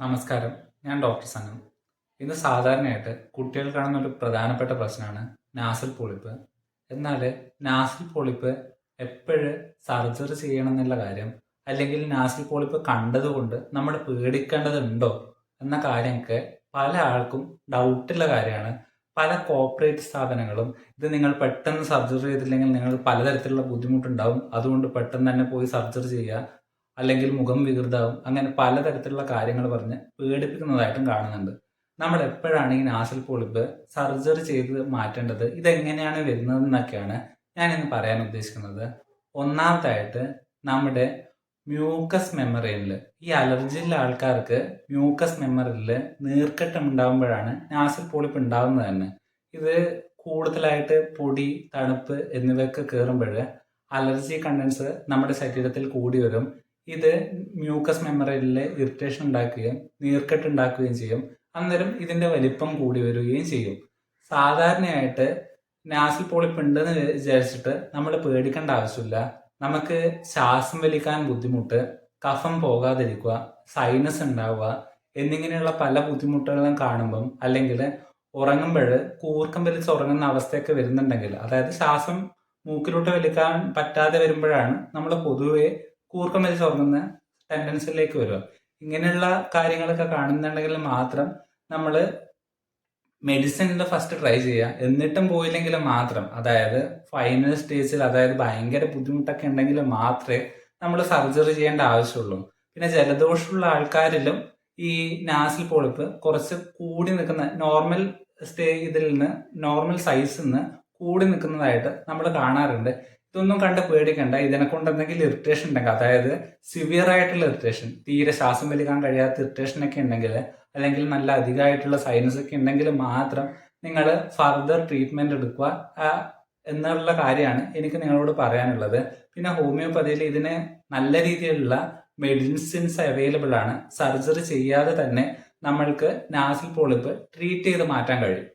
നമസ്കാരം. ഞാൻ ഡോക്ടർ സനം. ഇന്ന് സാധാരണയായിട്ട് കുട്ടികൾ കാണുന്ന ഒരു പ്രധാനപ്പെട്ട പ്രശ്നമാണ് നാസൽ പൊളിപ്പ്. എന്നാൽ നാസൽ പൊളിപ്പ് എപ്പോഴ് സർജറി ചെയ്യണം എന്നുള്ള കാര്യം അല്ലെങ്കിൽ നാസൽ പൊളിപ്പ് കണ്ടതുകൊണ്ട് നമ്മൾ പേടിക്കേണ്ടതുണ്ടോ എന്ന കാര്യമൊക്കെ പല ആൾക്കും ഡൗട്ടുള്ള കാര്യമാണ്. പല കോപ്പറേറ്റ് സ്ഥാപനങ്ങളും ഇത് നിങ്ങൾ പെട്ടെന്ന് സർജറി ചെയ്തില്ലെങ്കിൽ നിങ്ങൾ പലതരത്തിലുള്ള ബുദ്ധിമുട്ടുണ്ടാവും. അതുകൊണ്ട് പെട്ടെന്ന് തന്നെ പോയി സർജറി ചെയ്യുക. അല്ലെങ്കിൽ മുഖം വികൃതവും അങ്ങനെ പലതരത്തിലുള്ള കാര്യങ്ങൾ പറഞ്ഞ് പേടിപ്പിക്കുന്നതായിട്ടും കാണുന്നുണ്ട്. നമ്മൾ എപ്പോഴാണ് ഈ നാസൽ പൊളിപ്പ് സർജറി ചെയ്ത് മാറ്റേണ്ടത്? ഇതെങ്ങനെയാണ് ഞാൻ ഇന്ന് പറയാൻ ഉദ്ദേശിക്കുന്നത്. ഒന്നാമതായിട്ട് നമ്മുടെ മ്യൂക്കസ് മെമ്മറിയിൽ ഈ അലർജിയുള്ള ആൾക്കാർക്ക് മ്യൂക്കസ് മെമ്മറിയിൽ നീർക്കെട്ടം ഉണ്ടാകുമ്പോഴാണ് നാസൽ പൊളിപ്പ് ഉണ്ടാകുന്നത് തന്നെ. ഇത് കൂടുതലായിട്ട് പൊടി തണുപ്പ് എന്നിവയൊക്കെ കയറുമ്പോൾ അലർജി കണ്ടൻസ് നമ്മുടെ ശരീരത്തിൽ കൂടി വരും. ഇത് മ്യൂക്കസ് മെമ്മറിയിൽ ഇറിറ്റേഷൻ ഉണ്ടാക്കുകയും നീർക്കെട്ട് ഉണ്ടാക്കുകയും ചെയ്യും. അന്നേരം ഇതിന്റെ വലിപ്പം കൂടി വരികയും ചെയ്യും. സാധാരണയായിട്ട് നാസിൽ പോളിപ്പ് ഉണ്ടെന്ന് വിചാരിച്ചിട്ട് നമ്മൾ പേടിക്കേണ്ട ആവശ്യമില്ല. നമുക്ക് ശ്വാസം വലിക്കാൻ ബുദ്ധിമുട്ട് കഫം പോകാതിരിക്കുക സൈനസ് ഉണ്ടാവുക എന്നിങ്ങനെയുള്ള പല ബുദ്ധിമുട്ടുകളും കാണുമ്പം അല്ലെങ്കിൽ ഉറങ്ങുമ്പോൾ കൂർക്കം വലിച്ച് ഉറങ്ങുന്ന അവസ്ഥയൊക്കെ വരുന്നുണ്ടെങ്കിൽ അതായത് ശ്വാസം മൂക്കിലോട്ട് വലിക്കാൻ പറ്റാതെ വരുമ്പോഴാണ് നമ്മൾ പൊതുവെ കൂർക്കം വലിച്ച് ഉറങ്ങുന്ന ടെൻഡൻസിലേക്ക് വരിക. ഇങ്ങനെയുള്ള കാര്യങ്ങളൊക്കെ കാണുന്നുണ്ടെങ്കിൽ മാത്രം നമ്മൾ മെഡിസിനിൽ ഫസ്റ്റ് ട്രൈ ചെയ്യുക. എന്നിട്ടും പോയില്ലെങ്കിൽ മാത്രം. അതായത് ഫൈനൽ സ്റ്റേജിൽ അതായത് ഭയങ്കര ബുദ്ധിമുട്ടൊക്കെ ഉണ്ടെങ്കിൽ മാത്രമേ നമ്മൾ സർജറി ചെയ്യേണ്ട ആവശ്യമുള്ളൂ. പിന്നെ ജലദോഷമുള്ള ആൾക്കാരിലും ഈ നാസിൽ പൊളിപ്പ് കുറച്ച് കൂടി നിൽക്കുന്ന നോർമൽ സ്റ്റേ ഇതിൽ നിന്ന് നോർമൽ സൈസിൽ നിന്ന് കൂടി നിൽക്കുന്നതായിട്ട് നമ്മൾ കാണാറുണ്ട്. ഇതൊന്നും കണ്ട് പേടിക്കണ്ട. ഇതിനെ കൊണ്ട് എന്തെങ്കിലും ഇറിറ്റേഷൻ ഉണ്ടെങ്കിൽ അതായത് സിവിയർ ആയിട്ടുള്ള ഇറിറ്റേഷൻ തീരെ ശ്വാസം വലിക്കാൻ കഴിയാത്ത ഇറിറ്റേഷൻ ഒക്കെ ഉണ്ടെങ്കിൽ അല്ലെങ്കിൽ നല്ല അധികമായിട്ടുള്ള സൈനസ് ഒക്കെ ഉണ്ടെങ്കിൽ മാത്രം നിങ്ങൾ ഫർദർ ട്രീറ്റ്മെന്റ് എടുക്കുക എന്നുള്ള കാര്യമാണ് എനിക്ക് നിങ്ങളോട് പറയാനുള്ളത്. പിന്നെ ഹോമിയോപ്പതിയിൽ ഇതിന് നല്ല രീതിയിലുള്ള മെഡിസിൻസ് അവൈലബിൾ ആണ്. സർജറി ചെയ്യാതെ തന്നെ നമ്മൾക്ക് നാസിൽ പോളിപ്പ് ട്രീറ്റ് ചെയ്ത് മാറ്റാൻ കഴിയും.